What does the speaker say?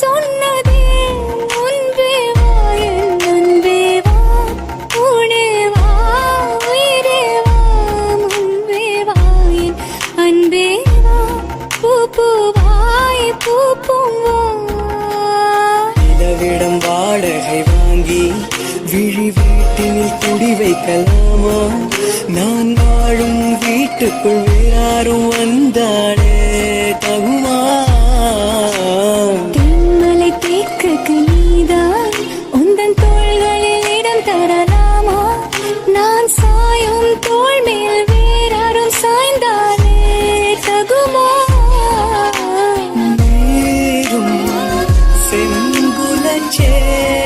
சொன்னதே முன்பே வாயல் முன்பே வா உனே வா உயிரே வா முன்பே வாயில் அன்பே வா பூப்புவாய் பூப்பும் விடம் வாடகை வாங்கி விழி வீட்டினில் துடி வைக்கலாமா? நான் வாழும் வீட்டுக்குள் வேறாரும் வந்தா 见